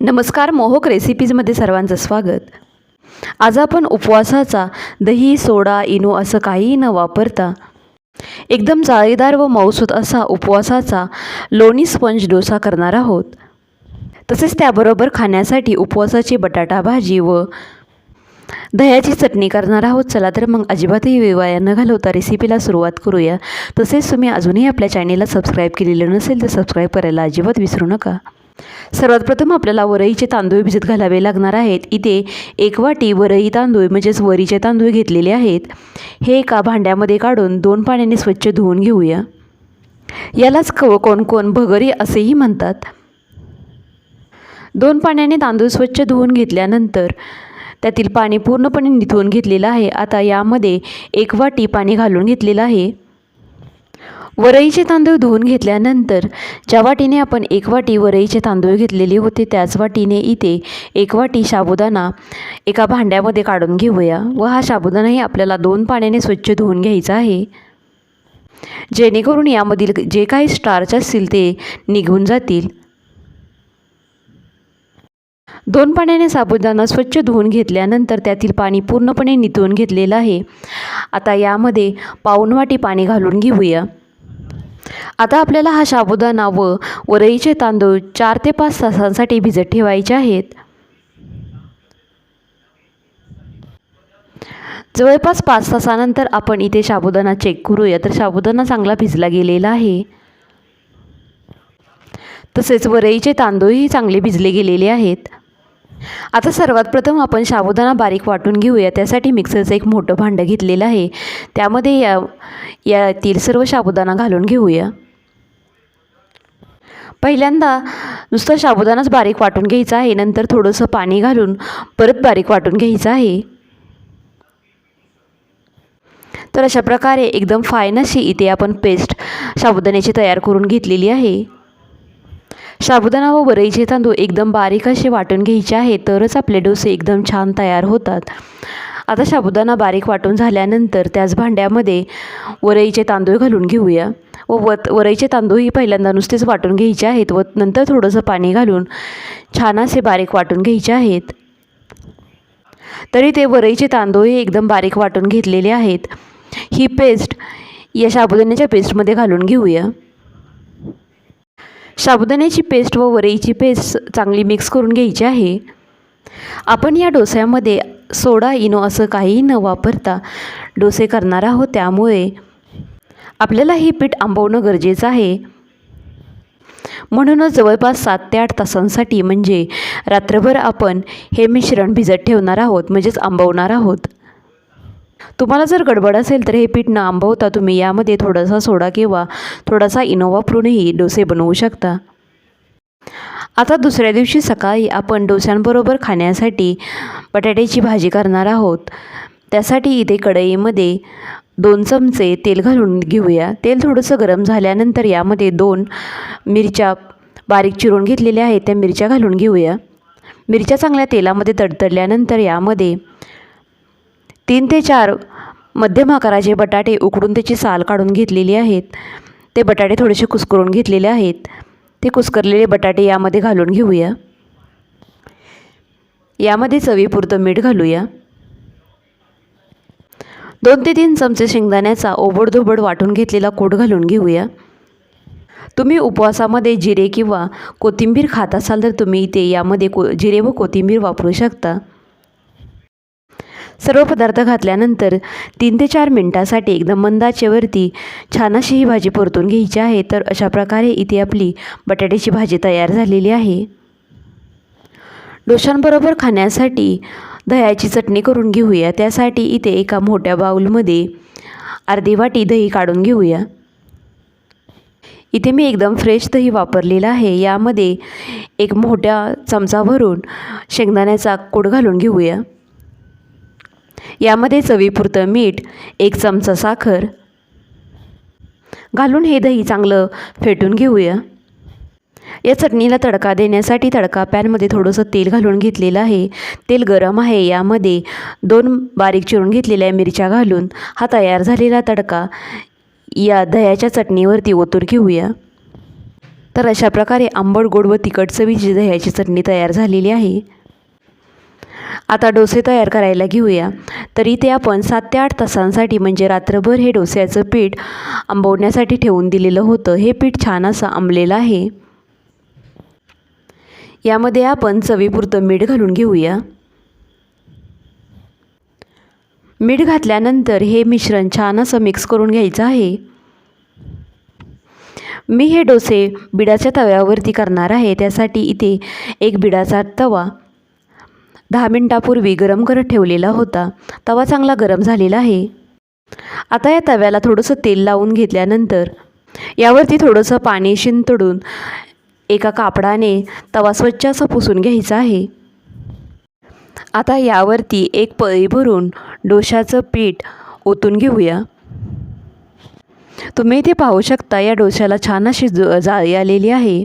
नमस्कार मोहक रेसिपीजमध्ये सर्वांचं स्वागत. आज आपण उपवासाचा दही सोडा इनो असं काहीही न वापरता एकदम जाळीदार व मौसूत असा उपवासाचा लोणी स्पंज डोसा करणार आहोत. तसेच त्याबरोबर खाण्यासाठी उपवासाची बटाटा भाजी व दह्याची चटणी करणार आहोत. चला तर मग अजिबातही वेवाया न घालवता रेसिपीला सुरुवात करूया. तसेच तुम्ही अजूनही आपल्या चॅनेलला सबस्क्राईब केलेलं नसेल तर सबस्क्राईब करायला अजिबात विसरू नका. सर्वात प्रथम आपल्याला वरईचे तांदूळ भिजत घालावे लागणार आहेत. इथे एक वाटी वरई तांदूळ म्हणजेच वरीचे तांदूळ घेतलेले आहेत. हे एका भांड्यामध्ये काढून दोन पाण्याने स्वच्छ धुवून घेऊया. यालाच क कोण कोण भगरी असेही म्हणतात. दोन पाण्याने तांदूळ स्वच्छ धुवून घेतल्यानंतर त्यातील पाणी पूर्णपणे निथवून घेतलेलं आहे. आता यामध्ये एक वाटी पाणी घालून घेतलेलं आहे. वरईचे तांदूळ धुवून घेतल्यानंतर ज्या वाटीने आपण एक वाटी वरईचे तांदूळ घेतलेले होते त्याच वाटीने इथे एक वाटी साबुदाणा एका भांड्यामध्ये काढून घेऊया व हा साबुदाणाही आपल्याला दोन पाण्याने स्वच्छ धुवून घ्यायचा आहे. जेणेकरून यामधील जे काही स्टार्च असतील ते निघून जातील. दोन पाण्याने साबुदाणा स्वच्छ धुवून घेतल्यानंतर त्यातील पाणी पूर्णपणे निथळून घेतलेलं आहे. आता यामध्ये पाऊण वाटी पाणी घालून घेऊया. आता आपल्याला हा साबुदाणा व वरईचे तांदूळ चार ते पाच तासांसाठी भिजत ठेवायचे आहेत. जवळपास पाच तासानंतर आपण इथे साबुदाणा चेक करूया. तर साबुदाणा चांगला भिजला गेलेला आहे. तसेच वरईचे तांदूळही चांगले भिजले गेलेले आहेत. आता सर्वात प्रथम आपण साबुदाणा बारीक वाटून घेऊया. त्यासाठी मिक्सरचं एक मोठं भांडं घेतलेलं आहे. त्यामध्ये या यातील सर्व साबुदाणा घालून घेऊया. पहिल्यांदा नुसतं साबुदाणाच बारीक वाटून घ्यायचं आहे. नंतर थोडंसं पाणी घालून परत बारीक वाटून घ्यायचं आहे. तर अशा प्रकारे एकदम फाईन अशी इथे आपण पेस्ट साबुदाण्याची तयार करून घेतलेली आहे. साबुदाणा व वरईचे तांदूळ एकदम बारीक असे वाटून घ्यायचे आहे तरच आपले डोसे एकदम छान तयार होतात. आता साबुदाणा बारीक वाटून झाल्यानंतर त्याच भांड्यामध्ये वरईचे तांदूळ घालून घेऊया. व वत वरईचे तांदूळही पहिल्यांदा नुसतेच वाटून घ्यायचे आहेत व नंतर थोडंसं पाणी घालून छान असे बारीक वाटून घ्यायचे आहेत. तरी ते वरईचे तांदूळही एकदम बारीक वाटून घेतलेले आहेत. ही पेस्ट या साबुदाण्याच्या पेस्टमध्ये घालून घेऊया. साबुदाण्याची पेस्ट व वरईची पेस्ट चांगली मिक्स करून घ्यायची आहे. आपण या डोस्यामध्ये सोडा इनो असं काहीही न वापरता डोसे करणार आहोत. त्यामुळे आपल्याला हे पीठ आंबवणं गरजेचं आहे. म्हणूनच जवळपास सात ते आठ तासांसाठी म्हणजे रात्रभर आपण हे मिश्रण भिजत ठेवणार आहोत म्हणजेच आंबवणार आहोत. तुम्हाला जर गडबड असेल तर हे पीठ न आंबवता तुम्ही यामध्ये थोडासा सोडा किंवा थोडासा इनो वापरूनही डोसे बनवू शकता. आता दुसऱ्या दिवशी सकाळी आपण डोस्यांबरोबर खाण्यासाठी बटाट्याची भाजी करणार आहोत. त्यासाठी इथे कढईमध्ये दोन चमचे तेल घालून घेऊया. तेल थोडंसं गरम झाल्यानंतर यामध्ये दोन मिरच्या बारीक चिरून घेतलेल्या आहेत त्या मिरच्या घालून घेऊया. मिरच्या चांगल्या तेलामध्ये तडतडल्यानंतर यामध्ये तीन ते चार मध्यम आकाराचे बटाटे उकडून त्याची साल काढून घेतलेली आहेत. ते बटाटे थोडेसे कुस्करून घेतलेले आहेत. ते कुस्करलेले बटाटे यामध्ये घालून घेऊया. यामध्ये चवीपुरतं मीठ घालूया. दोन ते तीन चमचे शेंगदाण्याचा ओबडधोबड वाटून घेतलेला कोट घालून घेऊया. तुम्ही उपवासामध्ये जिरे किंवा कोथिंबीर खात असाल तर तुम्ही इथे यामध्ये को जिरे व कोथिंबीर वापरू शकता. सर्व पदार्थ घातल्यानंतर तीन ते चार मिनटासाठी एकदम मंदाचेवरती छान अशी ही भाजी परतून घ्यायची आहे. तर अशा प्रकारे इथे आपली बटाट्याची भाजी तयार झालेली आहे. डोशांबरोबर खाण्यासाठी दह्याची चटणी करून घेऊया. त्यासाठी इथे एका मोठ्या बाऊलमध्ये अर्धी वाटी दही काढून घेऊया. इथे मी एकदम फ्रेश दही वापरलेलं आहे. यामध्ये एक मोठ्या चमचा भरून शेंगदाण्याचा कोड घालून घेऊया. यामध्ये चवीपुरतं मीठ एक चमचा साखर. घालून हे दही चांगलं फेटून घेऊया. या चटणीला तडका देण्यासाठी तडका पॅनमध्ये थोडंसं तेल घालून घेतलेलं आहे. तेल गरम आहे यामध्ये दोन बारीक चिरून घेतलेल्या मिरच्या घालून हा तयार झालेला तडका या दह्याच्या चटणीवरती ओतून घेऊया. तर अशा प्रकारे आंबट गोड व तिखट चवीची दह्याची चटणी तयार झालेली आहे. आता डोसे तयार करायला घेऊया. तर इथे आपण सात ते आठ तासांसाठी म्हणजे रात्रभर हे डोस्याचं पीठ आंबवण्यासाठी ठेवून दिलेलं होतं. हे पीठ छान असं आंबलेलं आहे. यामध्ये आपण चवीपुरतं मीठ घालून घेऊया. मीठ घातल्यानंतर हे मिश्रण छान असं मिक्स करून घ्यायचं आहे. मी हे डोसे बिडाच्या तव्यावरती करणार आहे. त्यासाठी इथे एक बिडाचा तवा दहा मिनटापूर्वी गरम करत ठेवलेला होता तवा चांगला गरम झालेला आहे. आता या तव्याला थोडंसं तेल लावून घेतल्यानंतर यावरती थोडंसं पाणी शिंतडून एका कापडाने तवा स्वच्छ असं पुसून घ्यायचा आहे. आता यावरती एक पळी भरून डोशाचं पीठ ओतून घेऊया. तुम्ही इथे पाहू शकता या डोश्याला छान अशी ज जाळी आलेली आहे.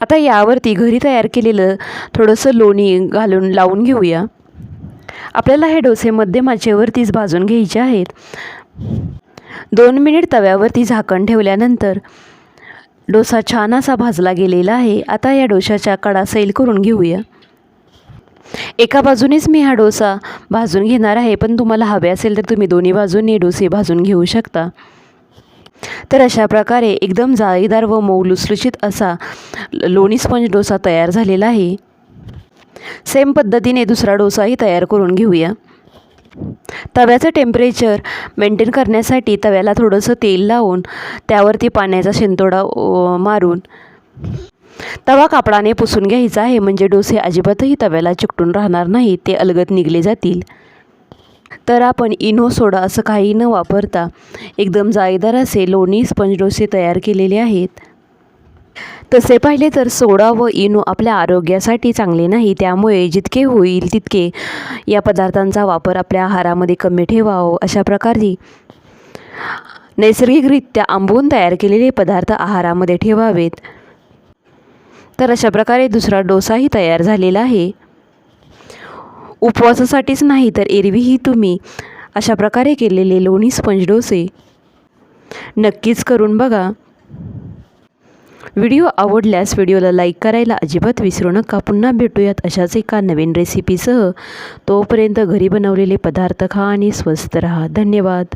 आता यावरती घरी तयार केलेलं थोडंसं लोणी घालून लावून घेऊया. आपल्याला हे डोसे मध्यमाचेवरतीच भाजून घ्यायचे आहेत. दोन मिनिट तव्यावरती झाकण ठेवल्यानंतर डोसा छान असा भाजला गेलेला आहे. आता या डोशाच्या कडा सैल करून घेऊया. एका बाजूनेच मी हा डोसा भाजून घेणार आहे पण तुम्हाला हवे असेल तर तुम्ही दोन्ही बाजूंनी डोसे भाजून घेऊ शकता. तर अशा प्रकारे एकदम जाळीदार व मऊ लुसलुशीत असा लोणी स्पंज डोसा तयार झालेला आहे. सेम पद्धतीने दुसरा डोसाही तयार करून घेऊया. तव्याचं टेम्परेचर मेंटेन करण्यासाठी तव्याला थोडंसं तेल लावून त्यावरती पाण्याचा शिंतोडा मारून तवा कापडाने पुसून घ्यायचा आहे. म्हणजे डोसे अजिबातही तव्याला चिकटून राहणार नाही ते अलगद निघले जातील. तर आपण इनो सोडा असं काही न वापरता एकदम जाळीदार असे लोणी स्पंज डोसे तयार केलेले आहेत. तसे पाहिले तर सोडा व इनो आपल्या आरोग्यासाठी चांगले नाही त्यामुळे जितके होईल तितके या पदार्थांचा वापर आपल्या आहारामध्ये कमी ठेवावं अशा प्रकारे नैसर्गिकरित्या आंबवून तयार केलेले पदार्थ आहारामध्ये ठेवावेत. तर अशा प्रकारे दुसरा डोसाही तयार झालेला आहे. उपवासासाठीच नाही तर एरवीही तुम्ही. अशा प्रकारे केलेले लोणी स्पंज डोसे. नक्कीच करून बघा. व्हिडिओ आवडल्यास व्हिडिओला लाईक करायला अजिबात विसरू नका. पुन्हा भेटूयात अशाच एका नवीन रेसिपीसह. तोपर्यंत घरी बनवलेले पदार्थ खा आणि स्वस्त रहा. धन्यवाद.